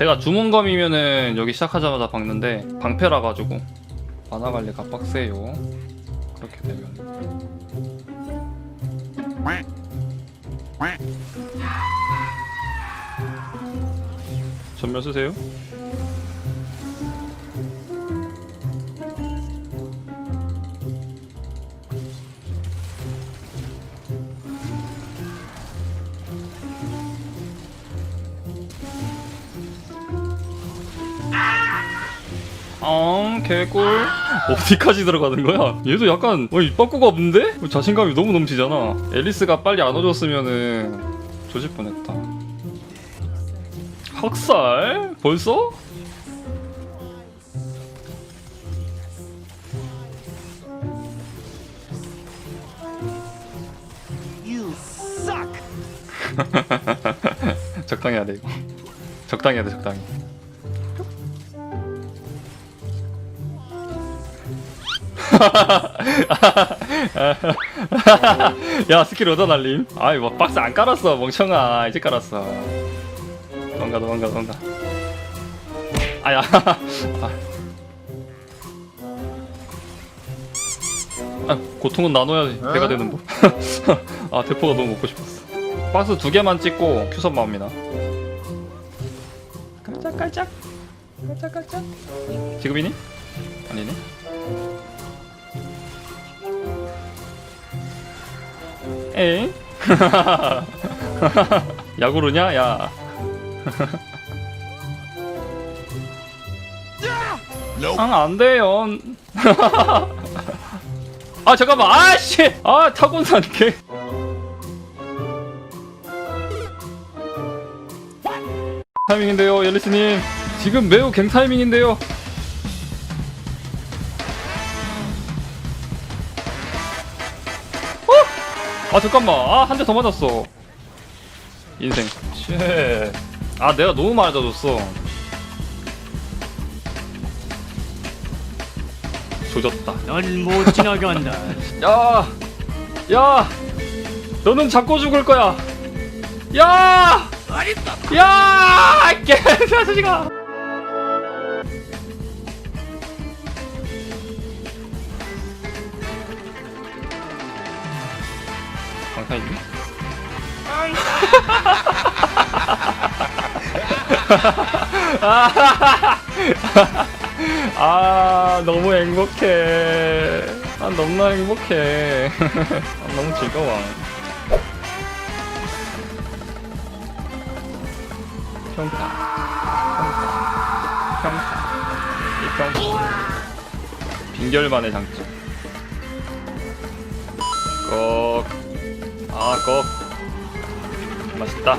제가 주문검이면은 여기 시작하자마자 박는데 방패라 가지고 만화 관리가 빡세요. 그렇게 되면 전멸 쓰세요. 아, 개꿀. 어디까지 들어가는 거야? 얘도 약간 어, 입바꾸가 없는데? 어, 자신감이 너무 넘치잖아. 앨리스가 빨리 안 와줬으면은 조질 뻔했다. 학살? 벌써? 적당히 해야 돼 이거. 적당히 해야 돼 적당히. 야 스킬 얻어 날림. 아이 뭐 박스 안 깔았어 멍청아 이제 깔았어. 도망가 도망가 도망가. 아야. 아. 아, 고통은 나눠야지 배가 되는 법. 아 대포가 너무 먹고 싶었어. 박스 두 개만 찍고 큐선 마옵니다. 깔짝깔짝 깔짝깔짝. 지금이니? 아니네. 에? 야구르냐? 야. 아, 안 돼요. 아, 잠깐만. 아, 씨. 아, 타곤산 개. 타이밍인데요, 옐리스님. 지금 매우 갱 타이밍인데요. 아 잠깐만 아 한 대 더 맞았어 인생 쉣아 내가 너무 맞아줬어 조졌다 넌 못 지나간다. 야! 야! 너는 잡고 죽을 거야! 야! 야! 개자식아! 강타 있니? 아 너무 행복해. 난 너무나 행복해. 난 너무 즐거워. 평타. 평타. 평타. 이 평타. 빈결만의 장점. 꼭 아꼭 맛있다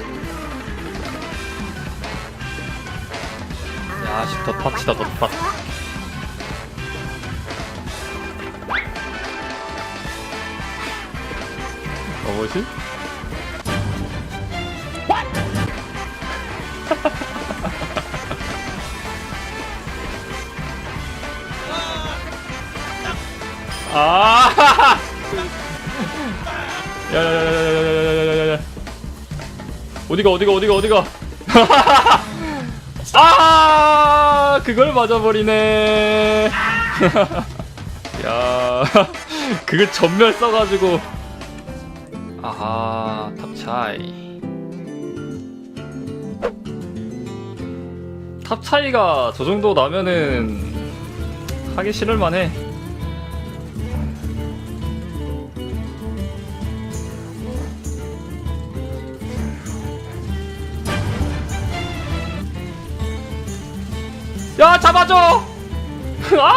야 씨 덧팟치다 덧팟 어 뭐지? 아! 야야야야야야야야야야 어디가 어디가 어디가 어디가 아 그걸 맞아버리네 야 그걸 전멸 써가지고 아하 탑차이 탑차이가 저 정도 나면은 하기 싫을만해 야 잡아줘! 아,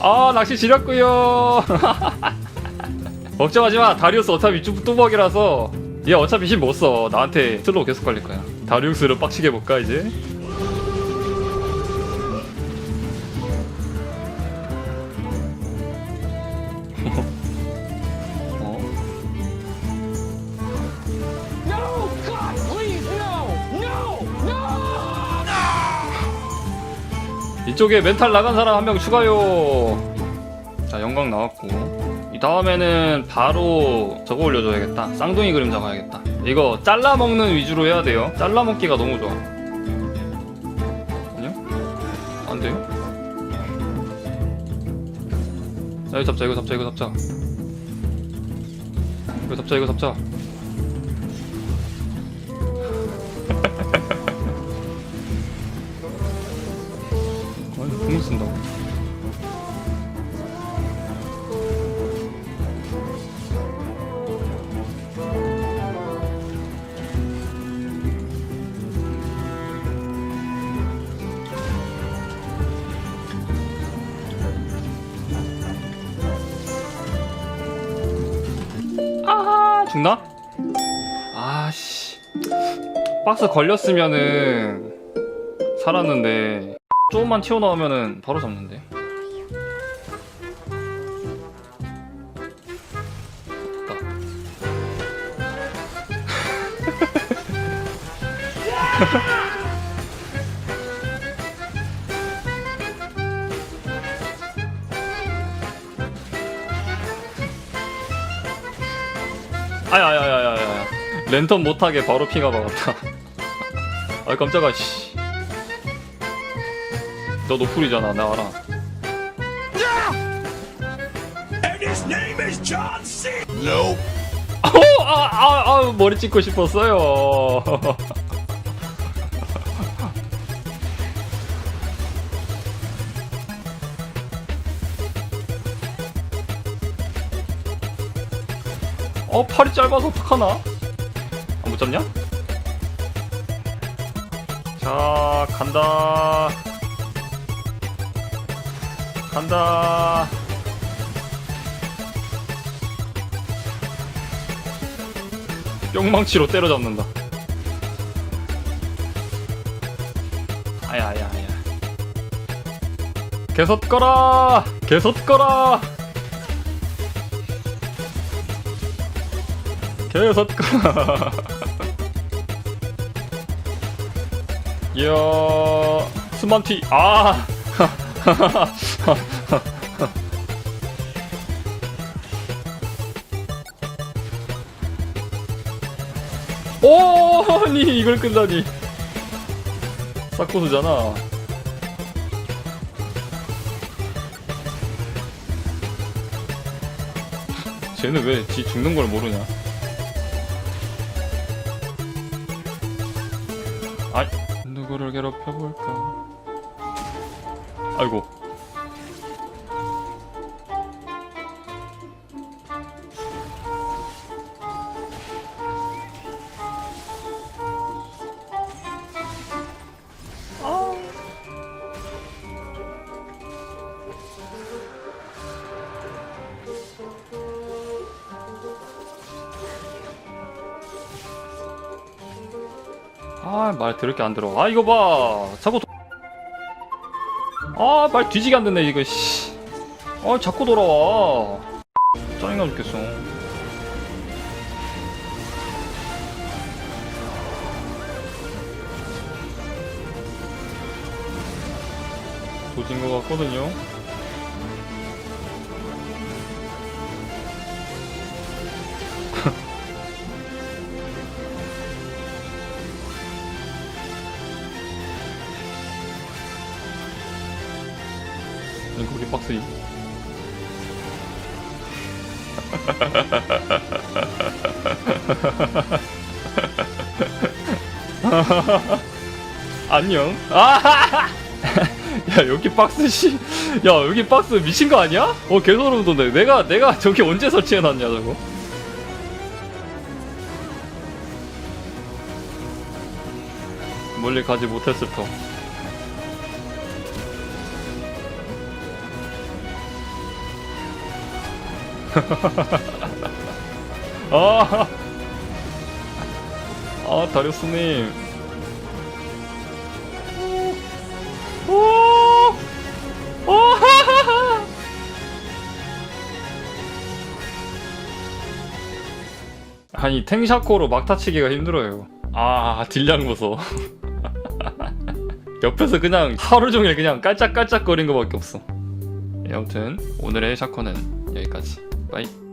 아 낚시 지렸구요. 걱정하지마. 다리우스 어차피 뚜- 뚜벅이라서. 얘 어차피 힘 못써. 나한테 슬로우 계속 걸릴 거야. 다리우스를 빡치게 해볼까 이제 이쪽에 멘탈 나간 사람 한 명 추가요. 자, 영광 나왔고. 이 다음에는 바로 저거 올려줘야겠다. 쌍둥이 그림 잡아야겠다. 이거 잘라먹는 위주로 해야 돼요. 잘라먹기가 너무 좋아. 아니요? 안 돼요? 자, 이거 잡자, 이거 잡자, 이거 잡자. 이거 잡자, 이거 잡자. 쓴다 아 죽나? 아씨. 박스 걸렸으면은 살았는데 조금만 튀어나오면은 바로 잡는데. 아야야야야야 랜턴 못하게 바로 피가 박았다. 아 깜짝아 씨 너 노플이잖아 나 알아 어, 아, 아, 아, 머리 찍고 싶었어요. 어, 팔이 짧아서 어떡하나? 아, 못 잡냐? 자, 간다. 간다. 뿅망치로 때려잡는다. 아야, 아야, 아야. 개섰 거라! 개섰 거라! 개섰 거라! 이야, 스만티, 아! 오, 아니 이걸 끝나니. 사코스잖아. 쟤는 왜 지 죽는 걸 모르냐? 아, 누구를 괴롭혀 볼까? 아이고. 아, 말 들을 게 안 들어. 아, 이거 봐. 자꾸. 도... 아, 말 뒤지게 안 듣네, 이거, 씨. 아, 자꾸 돌아와. 짜증나 죽겠어. 도진 것 같거든요. 안녕. 아! 야 여기 박스 씨. 야 여기 박스 미친 거 아니야? 어 개소름 돋네. 내가 내가 저기 언제 설치해 놨냐 저거. 멀리 가지 못했을 터. 아, 아 다리우스님. 오, 오. 아니 탱샤코로 막타치기가 힘들어요. 아 딜량 보소. 옆에서 그냥 하루 종일 그냥 깔짝깔짝거린 거밖에 없어. 예, 아무튼 오늘의 샤코는 여기까지. 빠이.